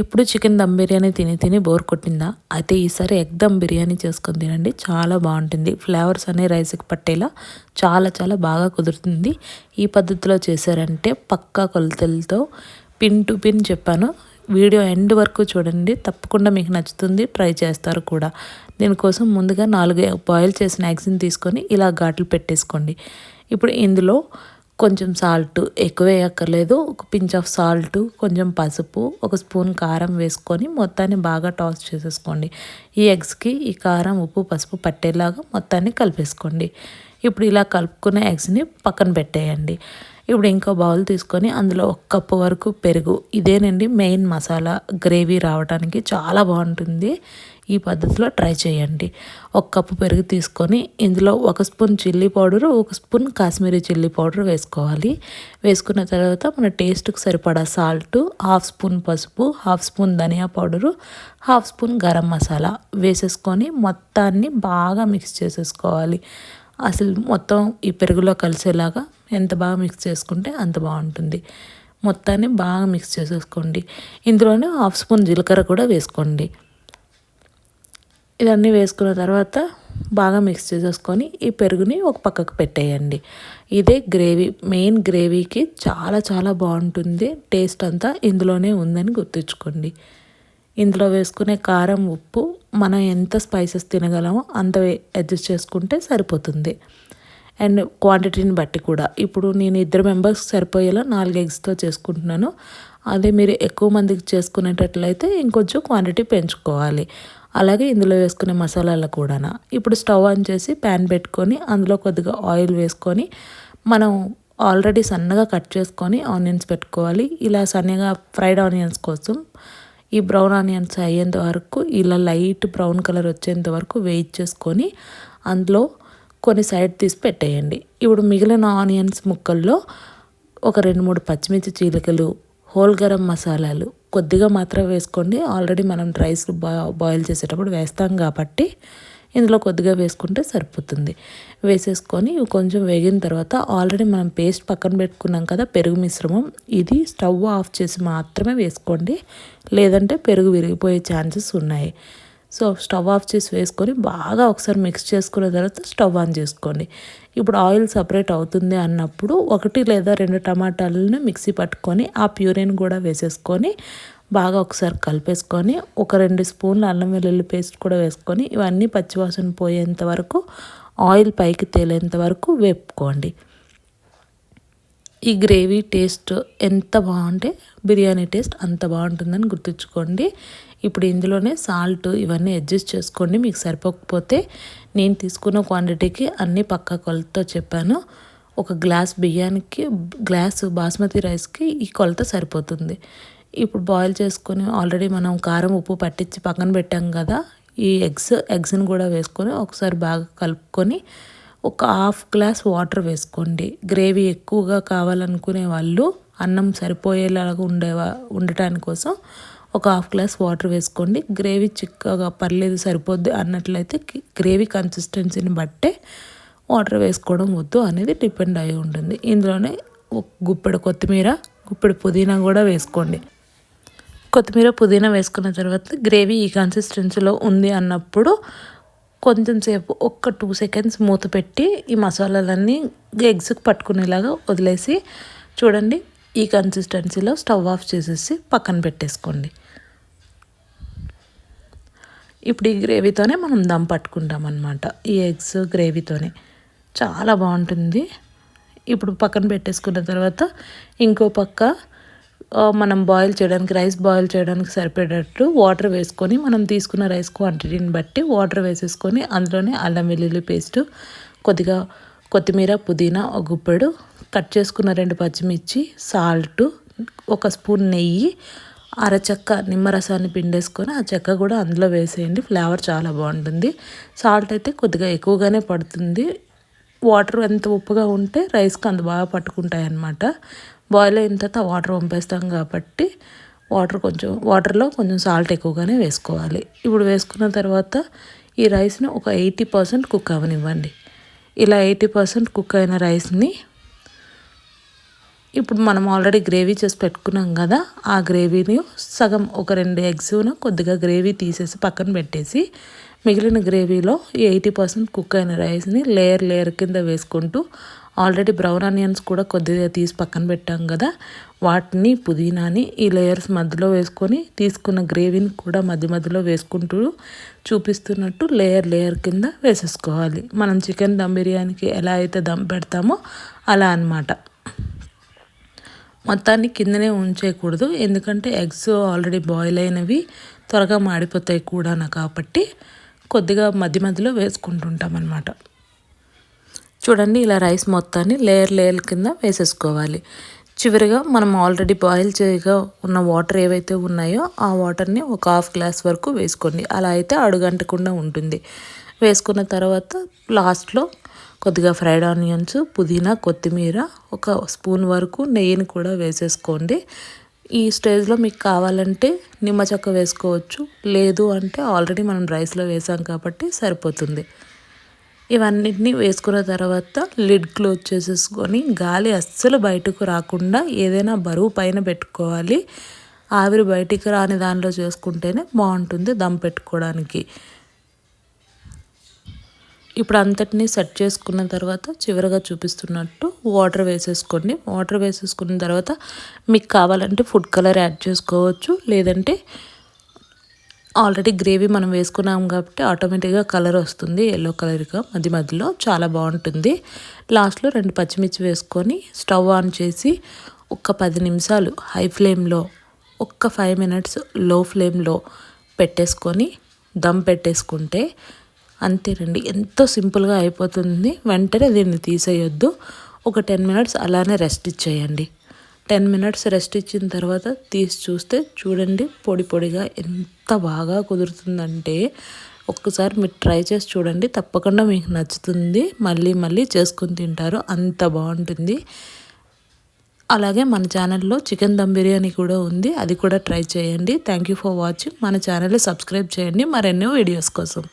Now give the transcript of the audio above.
ఎప్పుడు చికెన్ దమ్ బిర్యానీ తిని తిని బోర్ కొట్టిందా? అయితే ఈసారి ఎగ్ దమ్ బిర్యానీ చేసుకొని తినండి. చాలా బాగుంటుంది. ఫ్లేవర్స్ అనే రైస్కి పట్టేలా చాలా చాలా బాగా కుదురుతుంది. ఈ పద్ధతిలో చేశారంటే పక్కా కొలతలతో పిన్ టు పిన్ చెప్పాను. వీడియో ఎండ్ వరకు చూడండి. తప్పకుండా మీకు నచ్చుతుంది. ట్రై చేస్తారు కూడా. దీనికోసం ముందుగా నాలుగు బాయిల్ చేసిన ఎగ్స్ని తీసుకొని ఇలా ఘాట్లు పెట్టేసుకోండి. ఇప్పుడు ఇందులో కొంచెం సాల్ట్ ఎక్కువ వేయక్కర్లేదు ఒక పించ్ ఆఫ్ సాల్ట్ కొంచెం పసుపు ఒక స్పూన్ కారం వేసుకొని మొత్తాన్ని బాగా టాస్ చేసేసుకోండి. ఈ ఎగ్స్కి ఈ కారం ఉప్పు పసుపు పట్టేలాగా మొత్తాన్ని కలిపేసుకోండి. ఇప్పుడు ఇలా కలుపుకున్న ఎగ్స్ని పక్కన పెట్టేయండి. ఇప్పుడు ఇంకో బౌల్ తీసుకొని అందులో ఒక కప్పు వరకు పెరుగు. ఇదేనండి మెయిన్ మసాలా. గ్రేవీ రావడానికి చాలా బాగుంటుంది. ఈ పద్ధతిలో ట్రై చేయండి. ఒక కప్పు పెరుగు తీసుకొని ఇందులో ఒక స్పూన్ చిల్లీ పౌడరు ఒక స్పూన్ కాశ్మీరీ చిల్లీ పౌడర్ వేసుకోవాలి. వేసుకున్న తర్వాత మన టేస్ట్కి సరిపడా సాల్ట్ హాఫ్ స్పూన్ పసుపు హాఫ్ స్పూన్ ధనియా powder half spoon garam masala వేసేసుకొని మొత్తాన్ని బాగా మిక్స్ చేసేసుకోవాలి. అసలు మొత్తం ఈ పెరుగులో కలిసేలాగా ఎంత బాగా మిక్స్ చేసుకుంటే అంత బాగుంటుంది. మొత్తాన్ని బాగా మిక్స్ చేసేసుకోండి. ఇందులోనే హాఫ్ స్పూన్ జీలకర్ర కూడా వేసుకోండి. ఇవన్నీ వేసుకున్న తర్వాత బాగా మిక్స్ చేసేసుకొని ఈ పెరుగుని ఒక పక్కకు పెట్టేయండి. ఇదే గ్రేవీ మెయిన్ గ్రేవీకి చాలా చాలా బాగుంటుంది. టేస్ట్ అంతా ఇందులోనే ఉందని గుర్తుంచుకోండి. ఇందులో వేసుకునే కారం ఉప్పు మనం ఎంత స్పైసెస్ తినగలమో అంత అడ్జస్ట్ చేసుకుంటే సరిపోతుంది. అండ్ క్వాంటిటీని బట్టి కూడా. ఇప్పుడు నేను ఇద్దరు మెంబర్స్ సరిపోయేలా నాలుగు ఎగ్స్తో చేసుకుంటున్నాను. అదే మీరు ఎక్కువ మందికి చేసుకునేటట్లయితే ఇంకొంచెం క్వాంటిటీ పెంచుకోవాలి. అలాగే ఇందులో వేసుకునే మసాలాలు కూడా ఇప్పుడు స్టవ్ ఆన్ చేసి ప్యాన్ పెట్టుకొని అందులో కొద్దిగా ఆయిల్ వేసుకొని మనం ఆల్రెడీ సన్నగా కట్ చేసుకొని ఆనియన్స్ పెట్టుకోవాలి. ఇలా సన్నగా ఫ్రైడ్ ఆనియన్స్ కోసం ఈ బ్రౌన్ ఆనియన్స్ అయ్యేంత వరకు ఇలా లైట్ బ్రౌన్ కలర్ వచ్చేంత వరకు వెయిట్ చేసుకొని అందులో కొన్ని సైడ్ తీసి పెట్టేయండి. ఇప్పుడు మిగిలిన ఆనియన్స్ ముక్కల్లో ఒక రెండు మూడు పచ్చిమిర్చి చీలికలు హోల్ గరం మసాలాలు కొద్దిగా మాత్రం వేసుకోండి. ఆల్రెడీ మనం రైస్ బాయిల్ చేసేటప్పుడు వేస్తాం కాబట్టి ఇందులో కొద్దిగా వేసుకుంటే సరిపోతుంది. వేసేసుకొని కొంచెం వేగిన తర్వాత ఆల్రెడీ మనం పేస్ట్ పక్కన పెట్టుకున్నాం కదా పెరుగు మిశ్రమం ఇది స్టవ్ ఆఫ్ చేసి మాత్రమే వేసుకోండి. లేదంటే పెరుగు విరిగిపోయే ఛాన్సెస్ ఉన్నాయి. సో స్టవ్ ఆఫ్ చేసి వేసుకొని బాగా ఒకసారి మిక్స్ చేసుకున్న తర్వాత స్టవ్ ఆన్ చేసుకోండి. ఇప్పుడు ఆయిల్ సపరేట్ అవుతుంది అన్నప్పుడు ఒకటి లేదా రెండు టమాటాలను మిక్సీ పట్టుకొని ఆ ప్యూరిన్ కూడా వేసేసుకొని బాగా ఒకసారి కలిపేసుకొని ఒక రెండు స్పూన్లు అల్లం వెల్లుల్లి పేస్ట్ కూడా వేసుకొని ఇవన్నీ పచ్చివాసన పోయేంత వరకు ఆయిల్ పైకి తేలేంత వరకు వేపుకోండి. ఈ గ్రేవీ టేస్ట్ ఎంత బాగుంటే బిర్యానీ టేస్ట్ అంత బాగుంటుందని గుర్తుంచుకోండి. ఇప్పుడు ఇందులోనే సాల్ట్ ఇవన్నీ అడ్జస్ట్ చేసుకోండి మీకు సరిపోకపోతే నేను తీసుకున్న క్వాంటిటీకి అన్నీ పక్క కొలతతో చెప్పాను. ఒక గ్లాస్ బియ్యానికి గ్లాస్ బాస్మతి రైస్కి ఈ కొలత సరిపోతుంది. ఇప్పుడు బాయిల్ చేసుకొని ఆల్రెడీ మనం కారం ఉప్పు పట్టించి పక్కన పెట్టాం కదా ఈ ఎగ్స్ ఎగ్స్ని కూడా వేసుకొని ఒకసారి బాగా కలుపుకొని ఒక హాఫ్ గ్లాస్ వాటర్ వేసుకోండి. గ్రేవీ ఎక్కువగా కావాలనుకునే వాళ్ళు అన్నం సరిపోయేలాగా ఉండే ఉండటాని కోసం ఒక హాఫ్ గ్లాస్ వాటర్ వేసుకోండి. గ్రేవీ చిక్కగా పర్లేదు సరిపోద్ది అన్నట్లయితే గ్రేవీ కన్సిస్టెన్సీని బట్టే వాటర్ వేసుకోవడం వద్దు అనేది డిపెండ్ అయి ఉంటుంది. ఇందులోనే ఒక గుప్పెడు కొత్తిమీర గుప్పెడు పుదీనా కూడా వేసుకోండి. కొత్తిమీర పుదీనా వేసుకున్న తర్వాత గ్రేవీ ఈ కన్సిస్టెన్సీలో ఉంది అన్నప్పుడు కొంచెం సేపు ఒక్క టూ సెకండ్స్ మూత పెట్టి ఈ మసాలాలన్నీ ఎగ్స్కి పట్టుకునేలాగా వదిలేసి చూడండి. ఈ కన్సిస్టెన్సీలో స్టవ్ ఆఫ్ చేసేసి పక్కన పెట్టేసుకోండి. ఇప్పుడు ఈ గ్రేవీతోనే మనం దమ్ పట్టుకుంటాం అనమాట ఈ ఎగ్స్ గ్రేవీతోనే చాలా బాగుంటుంది. ఇప్పుడు పక్కన పెట్టేసుకున్న తర్వాత ఇంకో పక్క మనం బాయిల్ చేయడానికి రైస్ బాయిల్ చేయడానికి సరిపడేటట్టు వాటర్ వేసుకొని మనం తీసుకున్న రైస్ క్వాంటిటీని బట్టి వాటర్ వేసేసుకొని అందులోనే అల్లం వెల్లుల్లి పేస్టు కొద్దిగా కొత్తిమీర పుదీనా ఒక గుప్పెడు కట్ చేసుకున్న రెండు పచ్చిమిర్చి సాల్ట్ ఒక స్పూన్ నెయ్యి అరచక్క నిమ్మరసాన్ని పిండేసుకొని ఆ చెక్క కూడా అందులో వేసేయండి. ఫ్లేవర్ చాలా బాగుంటుంది. సాల్ట్ అయితే కొద్దిగా ఎక్కువగానే పడుతుంది. వాటర్ ఎంత ఉప్పుగా ఉంటే రైస్కి అంత బాగా పట్టుకుంటాయి అన్నమాట బాయిల్ అయిన తర్వాత వాటర్ పంపేస్తాం కాబట్టి వాటర్ కొంచెం వాటర్లో కొంచెం సాల్ట్ ఎక్కువగానే వేసుకోవాలి. ఇప్పుడు వేసుకున్న తర్వాత ఈ రైస్ని ఒక ఎయిటీ పర్సెంట్ కుక్ అవనివ్వండి ఇలా ఎయిటీ పర్సెంట్ కుక్ అయిన రైస్ని ఇప్పుడు మనం ఆల్రెడీ గ్రేవీ చేసి పెట్టుకున్నాం కదా ఆ గ్రేవీని సగం ఒక రెండు ఎగ్స్ను కొద్దిగా గ్రేవీ తీసేసి పక్కన పెట్టేసి మిగిలిన గ్రేవీలో ఎయిటీ పర్సెంట్ కుక్ అయిన రైస్ని లేయర్ లేయర్ కింద వేసుకుంటూ ఆల్రెడీ బ్రౌన్ ఆనియన్స్ కూడా కొద్దిగా తీసి పక్కన పెట్టాం కదా వాటిని పుదీనాని ఈ లేయర్స్ మధ్యలో వేసుకొని తీసుకున్న గ్రేవీని కూడా మధ్య మధ్యలో వేసుకుంటూ చూపిస్తున్నట్టు లేయర్ లేయర్ కింద వేసేసుకోవాలి. మనం చికెన్ దమ్ బిర్యానీకి ఎలా అయితే దమ్ పెడతామో అలా అనమాట మొత్తాన్ని కిందనే ఉంచేయకూడదు. ఎందుకంటే ఎగ్స్ ఆల్రెడీ బాయిల్ అయినవి త్వరగా మాడిపోతాయి కూడా కాబట్టి కొద్దిగా మధ్య మధ్యలో వేసుకుంటుంటాం అనమాట చూడండి ఇలా రైస్ మొత్తాన్ని లేయర్ లేయర్ కింద వేసేసుకోవాలి. చివరిగా మనం ఆల్రెడీ బాయిల్ చేయగా ఉన్న వాటర్ ఏవైతే ఉన్నాయో ఆ వాటర్ని ఒక హాఫ్ గ్లాస్ వరకు వేసుకోండి. అలా అయితే అడుగంటకుండా ఉంటుంది. వేసుకున్న తర్వాత లాస్ట్లో కొద్దిగా ఫ్రైడ్ ఆనియన్స్ పుదీనా కొత్తిమీర ఒక స్పూన్ వరకు నెయ్యిని కూడా వేసేసుకోండి. ఈ స్టేజ్లో మీకు కావాలంటే నిమ్మ చెక్క వేసుకోవచ్చు. లేదు అంటే ఆల్రెడీ మనం రైస్లో వేసాం కాబట్టి సరిపోతుంది. ఇవన్నిటిని వేసుకున్న తర్వాత లిడ్ క్లోజ్ చేసేసుకొని గాలి అస్సలు బయటకు రాకుండా ఏదైనా బరువు పైన పెట్టుకోవాలి. ఆవిరి బయటికి రాని దానిలో చేసుకుంటేనే బాగుంటుంది దమ్ పెట్టుకోవడానికి. ఇప్పుడు అంతటినీ సెట్ చేసుకున్న తర్వాత చివరిగా చూపిస్తున్నట్టు వాటర్ వేసేసుకోండి. వాటర్ వేసేసుకున్న తర్వాత మీకు కావాలంటే ఫుడ్ కలర్ యాడ్ చేసుకోవచ్చు. లేదంటే ఆల్రెడీ గ్రేవీ మనం వేసుకున్నాం కాబట్టి ఆటోమేటిక్గా కలర్ వస్తుంది ఎల్లో కలర్గా మధ్య మధ్యలో చాలా బాగుంటుంది. లాస్ట్లో రెండు పచ్చిమిర్చి వేసుకొని స్టవ్ ఆన్ చేసి ఒక పది నిమిషాలు హై ఫ్లేమ్లో ఒక్క ఫైవ్ మినిట్స్లో ఫ్లేమ్లో పెట్టేసుకొని దమ్ పెట్టేసుకుంటే అంతేనండి ఎంతో సింపుల్గా అయిపోతుంది. వెంటనే దీన్ని తీసేయొద్దు. ఒక టెన్ మినిట్స్ అలానే రెస్ట్ ఇచ్చేయండి. టెన్ మినిట్స్ రెస్ట్ ఇచ్చిన తర్వాత తీసి చూస్తే చూడండి పొడి పొడిగా ఎంత బాగా కుదురుతుందంటే ఒక్కసారి మీరు ట్రై చేసి చూడండి. తప్పకుండా మీకు నచ్చుతుంది. మళ్ళీ మళ్ళీ చేసుకుని తింటారు. అంత బాగుంటుంది. అలాగే మన ఛానల్లో చికెన్ దమ్ బిర్యానీ కూడా ఉంది. అది కూడా ట్రై చేయండి. Thank you for watching. మన ఛానల్ని సబ్స్క్రైబ్ చేయండి. మరెన్నో వీడియోస్ కోసం.